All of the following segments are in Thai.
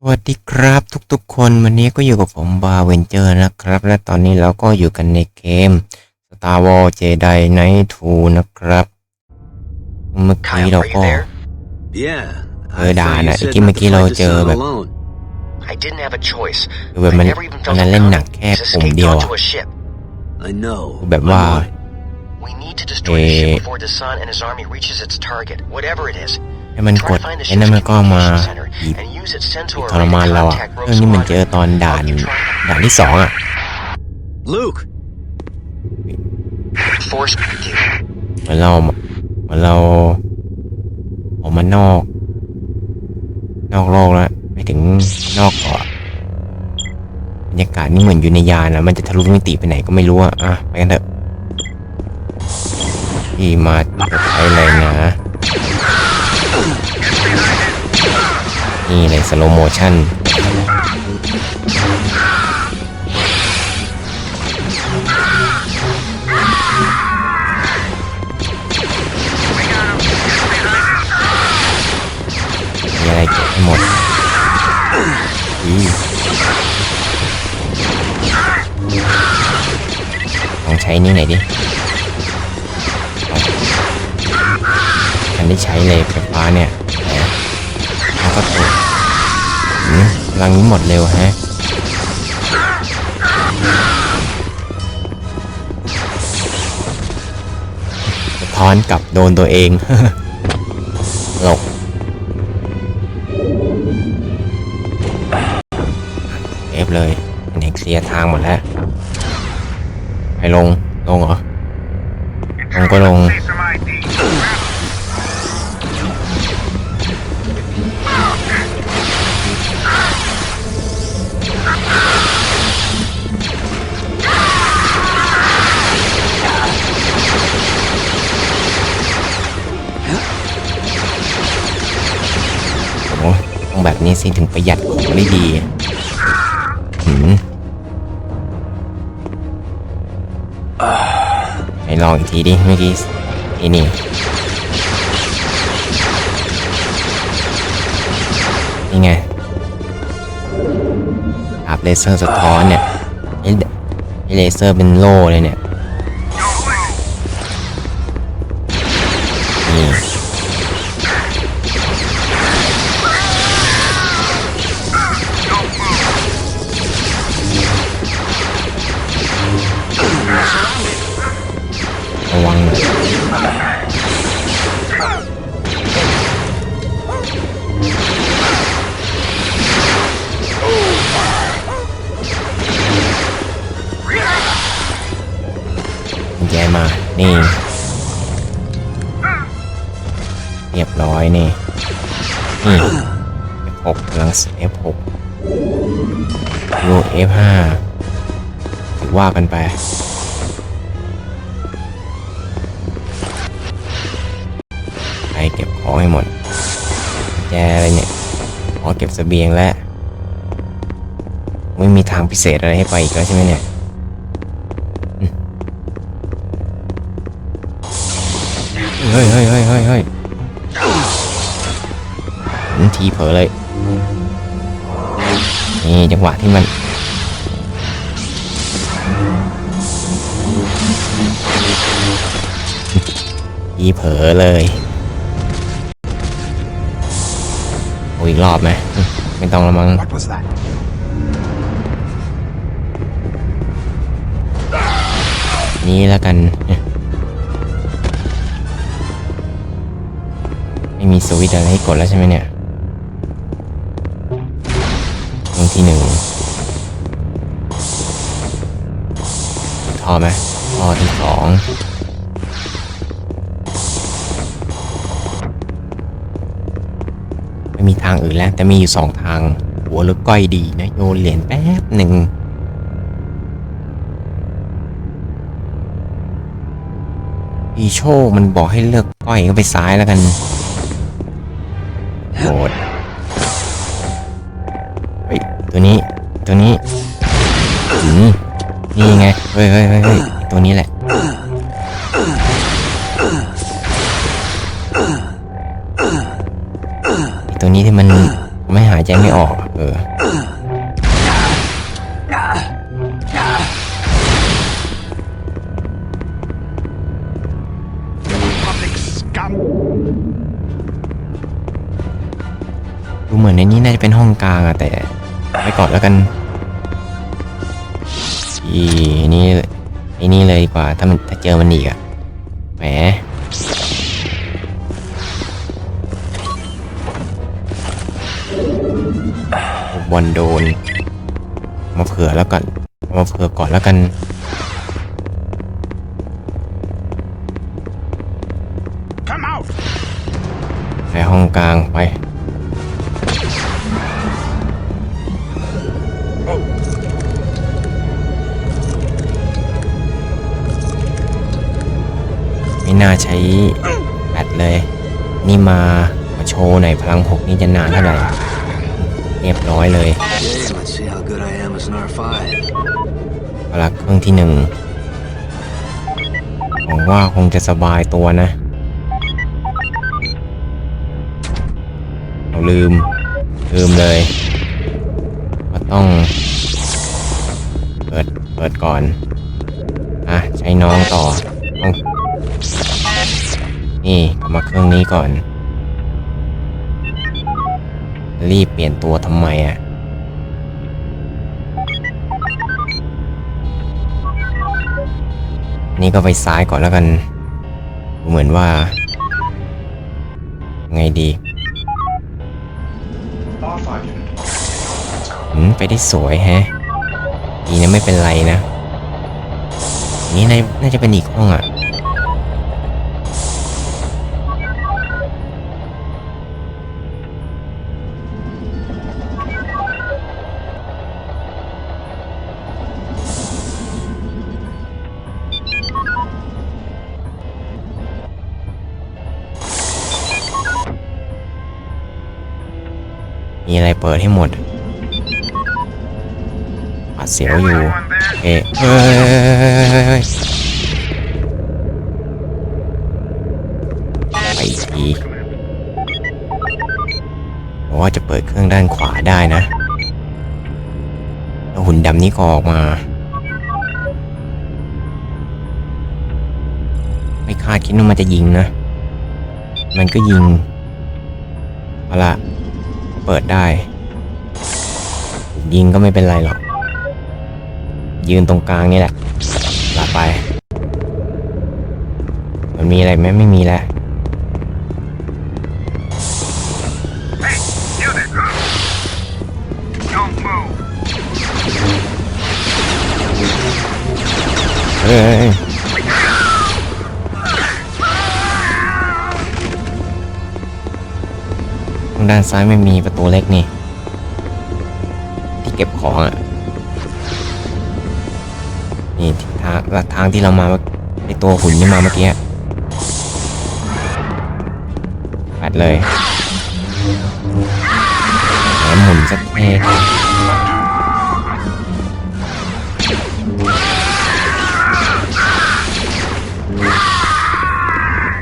สวัสดีครับทุกๆ คนวันนี้ก็อยู่กับผมบาเวนเจอร์นะครับ และตอนนี้เราก็อยู่กันในเกม Star Wars Jedi Knight 2 นะครับ เมื่อกี้ Kyle, เรา are ก็ you there? Yeah. Ờ, I đà thought you nè, said cái not mấy to kilo fight this chờ out แบบ- alone. I didn't have a choice. คือแบบ I มัน never even มัน felt นั้นเล่นหนัก accountable. แค่ Just ปุ่ม escaped เดียว onto อะ a ship. I know. แบบว่า I'm on it. ให้มันก Try ด to find the ไอ้นั่น ship's มันก็มา communication center หยิบ and use its sensor ทรมานเราอะ contact เรื่องนี้มันเจอตอนด่านด่านที่สองอะ Luke! Force you. เหมือนเราเหมือนเราออกมานอก นอกโลกแล้วไปถึงนอกเกาะบรรยากาศนี่เหมือนอยู่ในยานนะมันจะทะลุมิติไปไหนก็ไม่รู้อะอะไปกันเถอะ ที่มาเซอร์ไรส์เลยนะ นี่เลยสโลโมชั่นมีอะไรเก็บให้หมดอือลองใช้นี่หน่อยดิ อันนี้ใช้เลยไฟฟ้าเนี่ยแล้วก็ตัวอืมพลังนี้หมดเร็วฮะท้อนกลับโดนตัวเองหลกเอฟเลยมันเห็นเคลียร์ทางหมดแล้ว ไปลง ลงเหรอลงก็ลง ประหยัดของได้ดีหืมไปลองอีกทีดิเมื่อกี้ไอ้นี่นี่ไงดาบเลเซอร์สะท้อนเนี่ยไอ้เลเซอร์เป็นโล่เลยเนี่ย นี่ เรียบร้อยนี่นี่ F6 พลัง F6 ดู F5 ถือว่ากันไปไปเก็บของให้หมดแจอะไรเนี่ยขอเก็บเสบียงแล้ว ไม่มีทางพิเศษอะไรให้ไปอีกแล้วใช่ไหมเนี่ย ผลอเลย นี่จังหวะที่มันทีเผลอเลยโอ้อีกรอบไหมอืมไม่ต้องละมั้ง What was that? นี้แล้วกัน ไม่มีสวิตช์อะไรให้กดแล้วใช่ไหมเนี่ย ที่หนึ่งท่อไหมท่อที่สองไม่มีทางอื่นแล้วแต่มีอยู่สองทาง หัวหรือก้อยดีนะโยนเหรียญแป๊บหนึ่งอีโชคมันบอกให้เลือกก้อยก็ไปซ้ายแล้วกันโหด ตัวนี้ ตัวนี้อืมนี่ไง เฮ้ยเฮ้ยเฮ้ย มันถ้าเจอมันอีกอะแหมบอลโดนเอามาเผื่อแล้วกันเอามาเผื่อก่อนแล้วกัน Come out. ไปห้องกลางไป น่าใช้แบตเลย นี่มามาโชว์หน่อยพลังหกนี่จะนานเท่าไหร่เรียบร้อยเลยพลังเครื่องที่หนึ่งหวังว่าคงจะสบายตัวนะ เราลืม ลืมเลยก็ต้อง เปิด เปิดก่อน อะ ใช้น้องต่อต้อง นี่กลับมาเครื่องนี้ก่อน รีบเปลี่ยนตัวทำไมอะนนี้ก็ไปซ้ายก่อนแล้วกัน เหมือนว่า ไงดีอืมไปได้สวยแฮะ ดีนะไม่เป็นไรนะ นี่น่าน่าจะเป็นอีกห้องอะ มีอะไรเปิดให้หมดหวาดเสียวอยู่เอ๊เฮ้ยไปทีบอกว่าจะเปิดเครื่องด้านขวาได้นะแล้วหุ่นดำนี้ก็ออกมา ไม่คาดคิดว่ามันจะยิงนะ มันก็ยิงเอาละ เปิดได้ ยิงก็ไม่เป็นไรหรอก ยืนตรงกลางนี่แหละหลับไป มันมีอะไรไหมไม่มีแล้วเฮ้ย ด้านซ้ายไม่มีประตูเล็กนี่ ที่เก็บของอะ นี่ทางทางที่เรามาไอตัวหุ่นที่มาเมื่อกี้ปัดเลยแหมหมุนสักเท่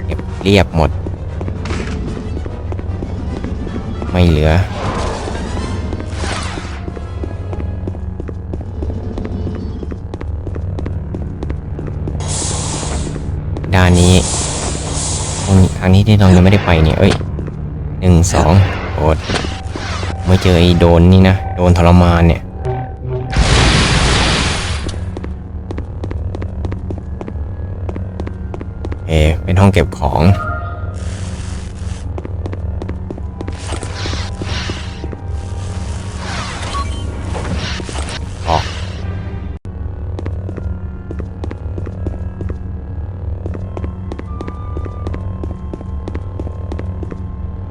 เก็บเรียบหมด ไม่เหลือ ด้านนี้ตรงทางนี้ที่เรายังไม่ได้ไปเนี่ย เอ้ยหนึ่งสองโอดไม่เจอไอ้โดนนี่นะ โดนทรมานเนี่ยเอเป็นห้องเก็บของ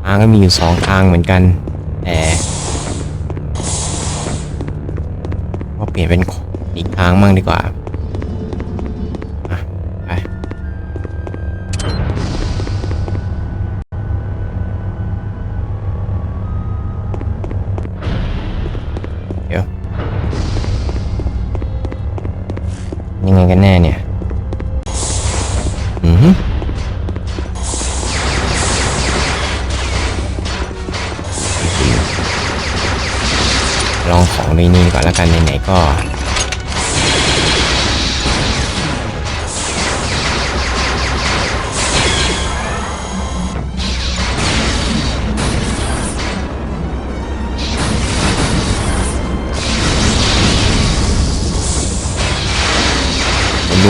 ทางก็มีอยู่สองทางเหมือนกัน แต่ก็เปลี่ยนเป็นอีกทางมั่งดีกว่า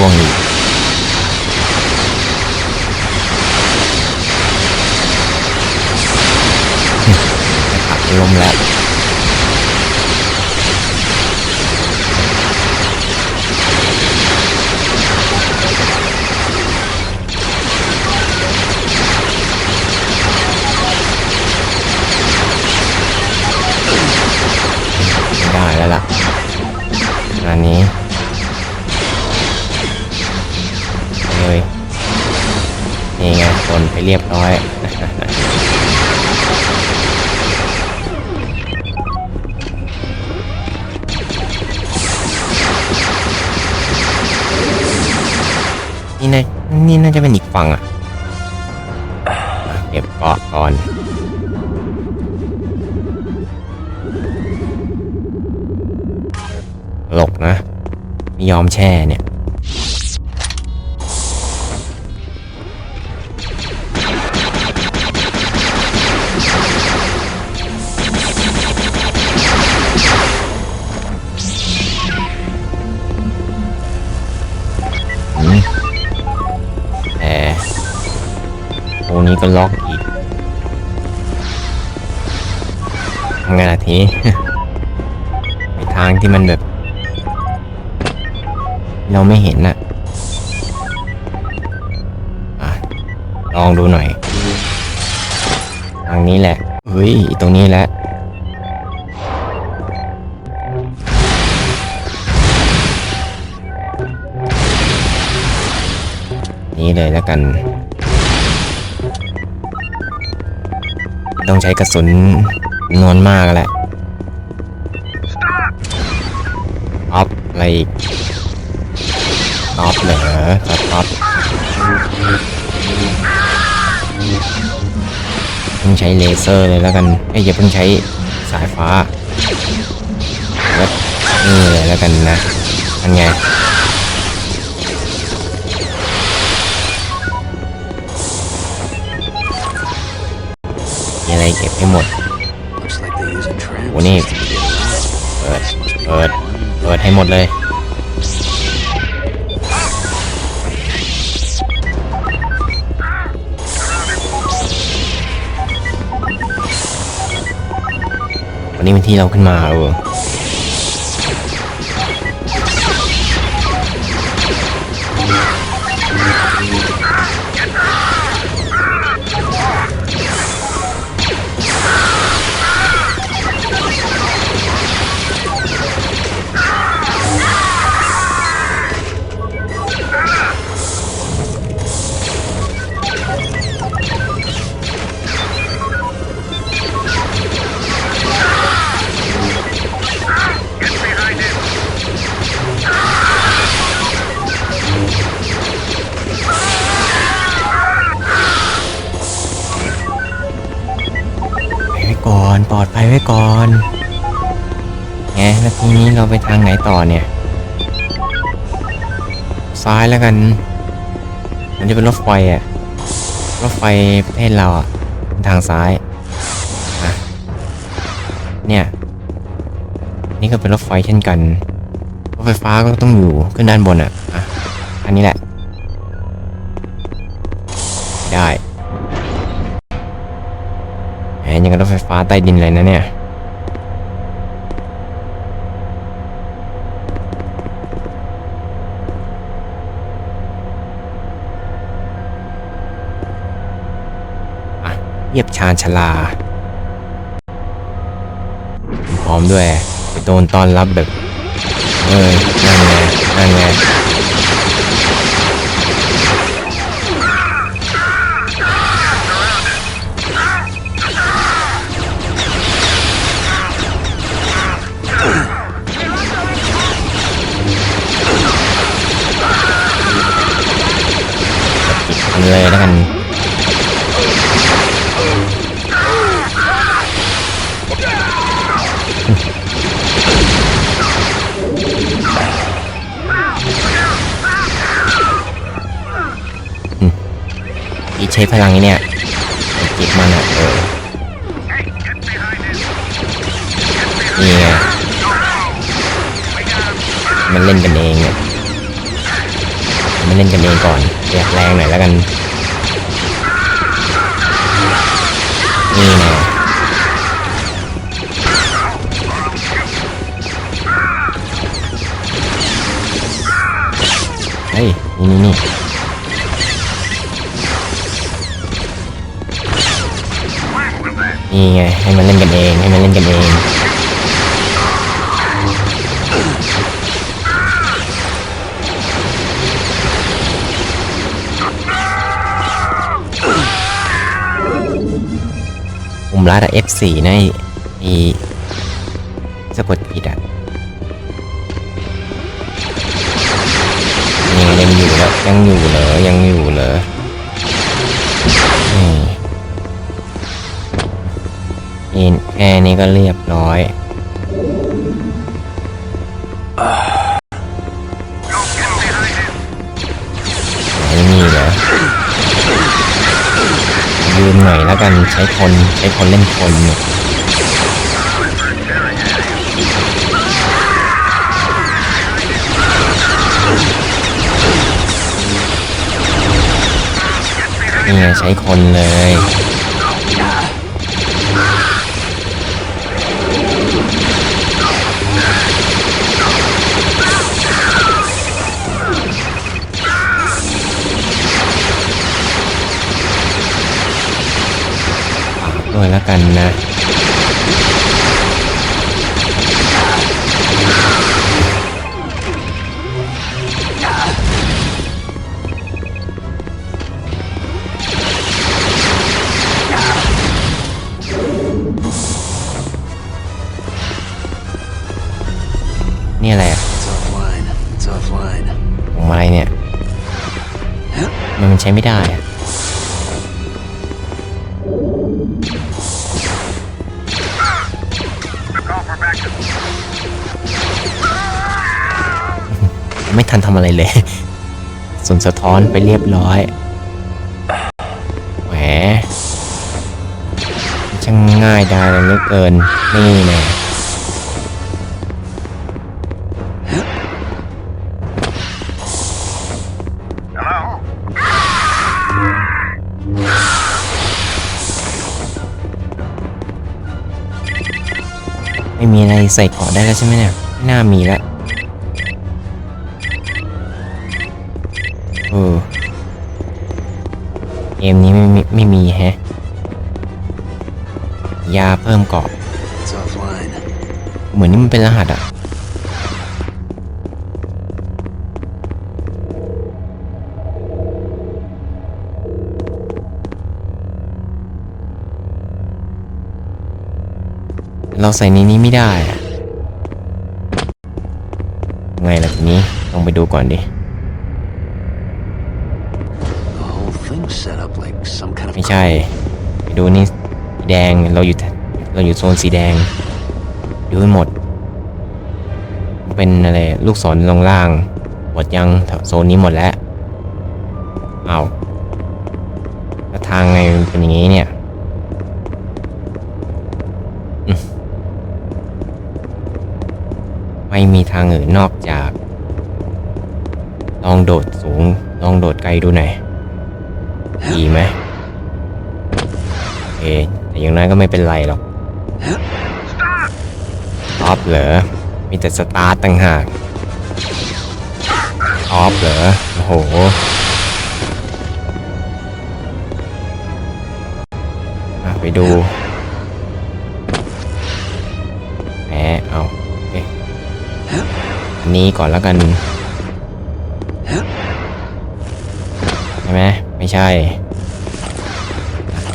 วงอยู่ ลมแล้ว เรียบร้อยนี่น่านี่น่าจะเป็นอีกฝั่งอะเก็บเกาะก่อนหลกนะ ไม่ยอมแช่เนี่ย โอ้นี้ก็ล็อกอีกทำไงล่ะทีนี้ทางที่มันแบบ เราไม่เห็นน่ะอะลองดูหน่อย ทางนี้แหละ เฮ้ย ตรงนี้แหละนี้เลยแล้วกัน ต้องใช้กระสุนนวนมากแหละออฟอะไรอีกออฟเหรอสต็อปเพิ่งใช้เลเซอร์เลยแล้วกันเอ้ยอย่าเพิ่งใช้สายฟ้าแล้วนี่เลยแล้วกันนะอันไง เก็บให้หมด Looks like they use a tram. โอ้นี่เปิดเปิดเปิดให้หมดเลยวันนี้เป็นที่เราขึ้นมาเออ เราไปทางไหนต่อเนี่ย ซ้ายแล้วกันมันจะเป็นรถไฟอะรถไฟประเทศเราอะทางซ้ายเนี่ย นี่ก็เป็นรถไฟเช่นกันรถไฟฟ้าก็ต้องอยู่ขึ้นด้านบนอะอะ อันนี้แหละ ได้แหมยังกับรถไฟฟ้าใต้ดินเลยนะเนี่ย อะเยียบ ชาญชลา พร้อมด้วยไปโดนต้อนรับแบบ เอ้ยนั่นไงนั่นไงปิดมันเลยแล้วกัน ใช้พลังไอ้เนี่ยจิตมันอะเออเนี่ไงมันเล่นกันเองเนี่ยมันเล่นกันเองก่อนเรียกแรงหน่อยแล้วกัน นี่นะเฮ้ยนี่นี่นี่ นี่ไงให้มันเล่นกันเอง ให้มันเล่นกันเองปุ่มลัดอะ F4 นะไอ้ไอ้สะกดผิดอะนี่ยังอยู่แล้วยังอยู่เหรอยังอยู่เหรอ นี่แค่นี้ก็เรียบร้อยไหนนี่เหรอยืมหน่อยแล้วกันใช้คนใช้คนเล่นคนเนี่ยนี่ใช้คนเลย ด้วยแล้วกันนะนี่อะไรอะ It's offline. It's offline. ผมอะไรเนี่ยมันมันใช้ไม่ได้อะ ไม่ทันทำอะไรเลยส่วนสะท้อนไปเรียบร้อยแหมช่างง่ายดายเหลือเกิน นี่แน่ Hello? ไม่มีอะไรใส่เกาะได้แล้วใช่ไหมเนี่ยไม่น่ามีแล้ว ออเกมนี้ไม่มีไม่มีแฮะ ยาเพิ่มเกาะเหมือนนี่มันเป็นรหัสอะเราใส่ในนี้ไม่ได้อะไงล่ะทีนี้ลองไปดูก่อนดิ ช่ไปดูนี่แดงเราอยู่เราอยู่โซนสีแดง ดูให้หมด เป็นอะไรลูกศรลงล่างหมดยังโซนนี้หมดแล้วเอาแล้วทางไงมันเป็นอย่างนี้เนี่ยไม่มีทางอื่นนอกจาก ลองโดดสูง ลองโดดไกลดูหน่อยดีไหม แต่อย่างนั้นก็ไม่เป็นไรหรอกออฟเหรอ มีแต่สตาร์ตต่างหากออฟเหรอ โอ้โหไปดูแหมเอาอเคอันนี้ก่อนแล้วกันใช่ไหมไม่ใช่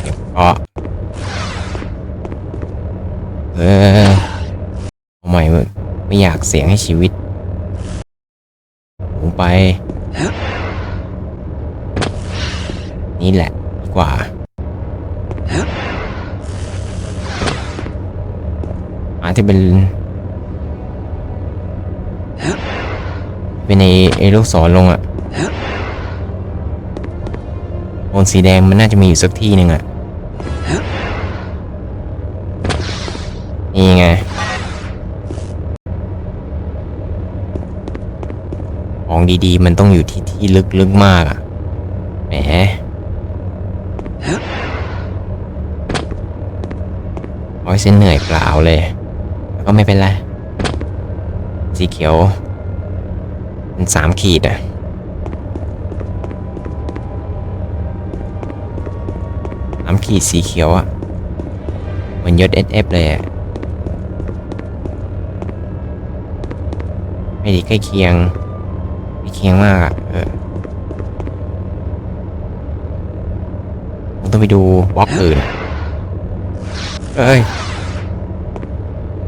เก็บเกาะ ออเอาใหม่ไม่อยากเสียงให้ชีวิตลงไป นี่แหละดีกว่า อาที่เป็น เป็นไอไอลูกศรลงอะ่ะโอนสีแดงมันน่าจะมีอยู่สักที่หนึ่งอะ นี่ไง ของดีๆ มันต้องอยู่ที่ที่ลึกๆมากอะแหมโอ้ยเส้นเหนื่อยเปล่าเลย แล้วก็ไม่เป็นไร สีเขียว เป็นสามขีดอะสามขีดสีเขียวอะเหมือนยศ SF เลยอะ ไม่ดีใกล้เคียงใกล้เคียงมากอะเออผมต้องไปดูบล็อกอื่น เอ้ย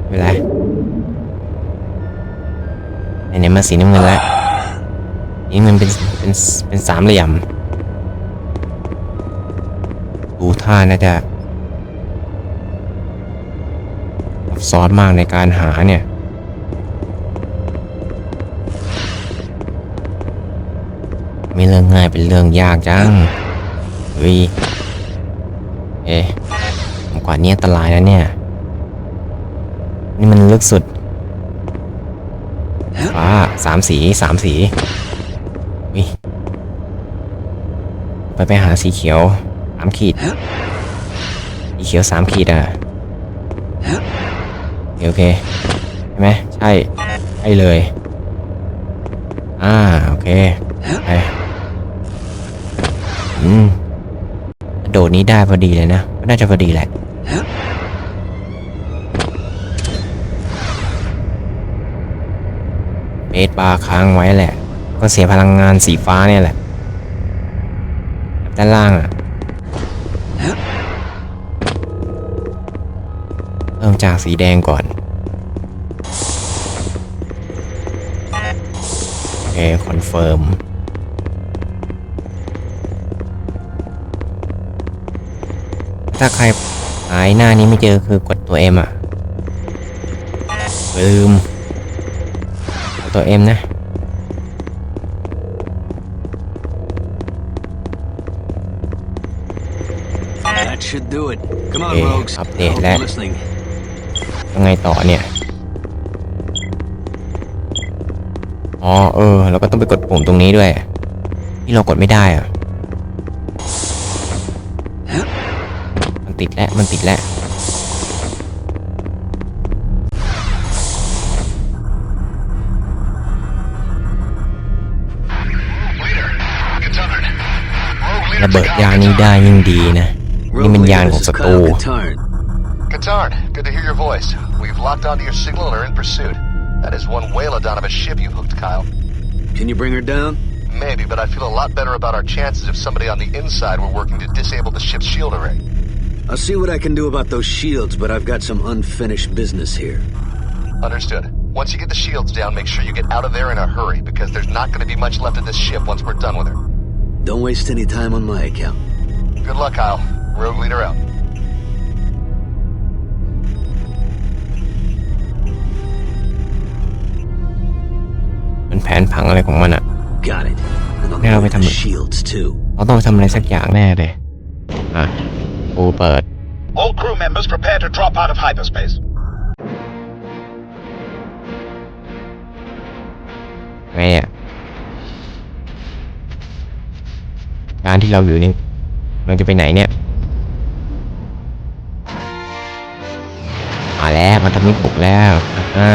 ไม่เป็นไรไหนๆมาสีน้ำเงินแล้วนี่มันเป็นเป็นเป็นสามเหลี่ยมดูท่าน่าจะซับซ้อนมากในการหาเนี่ย ไม่เรื่องง่ายเป็นเรื่องยากจังเฮ้ยเอ๊ะกว่านี้อันตรายแล้วเนี่ย นี่มันลึกสุดฟ้าสามสีสามสีวิไปไปหาสีเขียวสามขีดสีเขียวสามขีดอะโอเคใช่ไหมใช่ใช่เลย อ่า โอเค โดดนี้ได้พอดีเลยนะก็น่าจะพอดีแหละเบสบาร์ค้างไว้แหละ ก็เสียพลังงานสีฟ้าเนี่ยแหละ ด้านล่างอะเริ่มจากสีแดงก่อนโอเคคอนเฟิร์ม ถ้าใครหายหน้านี้ไม่เจอคือกดตัว M อะลืมกดตัว M นะ That should do it. Come on, Okay, rogues. I update hope that. you're listening. ยังไงต่อเนี่ย อ๋อ เออ เราก็ต้องไปกดปุ่มตรงนี้ด้วย ที่เรากดไม่ได้อะ ติดแล้ว มันติดแล้ว Leader, Katarn. Rogue ระ leader เบิดยางนี้ได้ยิ่งดีนะ นี่ Rogue มัน leader, ยานขอ this ง is ศัตรู Kyle Katarn. Katarn, good to hear your voice. We've locked onto your signal and are in pursuit. That is one whalodon of a ship you hooked, Kyle. Can you bring her down? Maybe, but I feel a lot better about our chances if somebody on the inside were working to disable the ship's shield array. I'll see what I can do about those shields, but I've got some unfinished business here. Understood. Once you get the shields down, make sure you get out of there in a hurry, because there's not going to be much left of this ship once we're done with her. Don't waste any time on my account. Good luck, Kyle. Rogue leader out. มันแผนผังอะไรของมันอ่ะ Got it. And I'll Yeah, get wait a the minute. shields too. เราต้องไปทำอะไรสักอย่างแน่เลย อ่ะ ปูเปิด All crew members prepare to drop out of hyperspace. ไงอะการที่เราอยู่นี่เราจะไปไหนเนี่ย มาแล้วมันทำมิบุกแล้วอ่า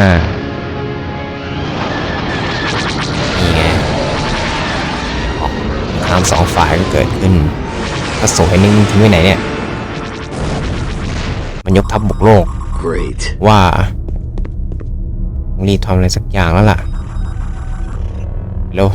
นี่ไงออกทางสองฝ่ายก็เกิดขึ้นก็สวยนี่มึงทิ้งไว้ไหนเนี่ย มันยกทัพบุกโลก Great. ว่าต้องรีบทำอะไรสักอย่างแล้วล่ะเร็ว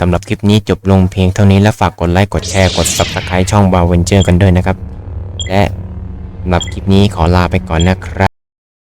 สำหรับคลิปนี้จบลงเพียงเท่านี้และฝากกดไลค์กดแชร์กด Subscribe ช่อง b a r v e n t u r e กันด้วยนะครับ และสำหรับคลิปนี้ขอลาไปก่อนนะครับ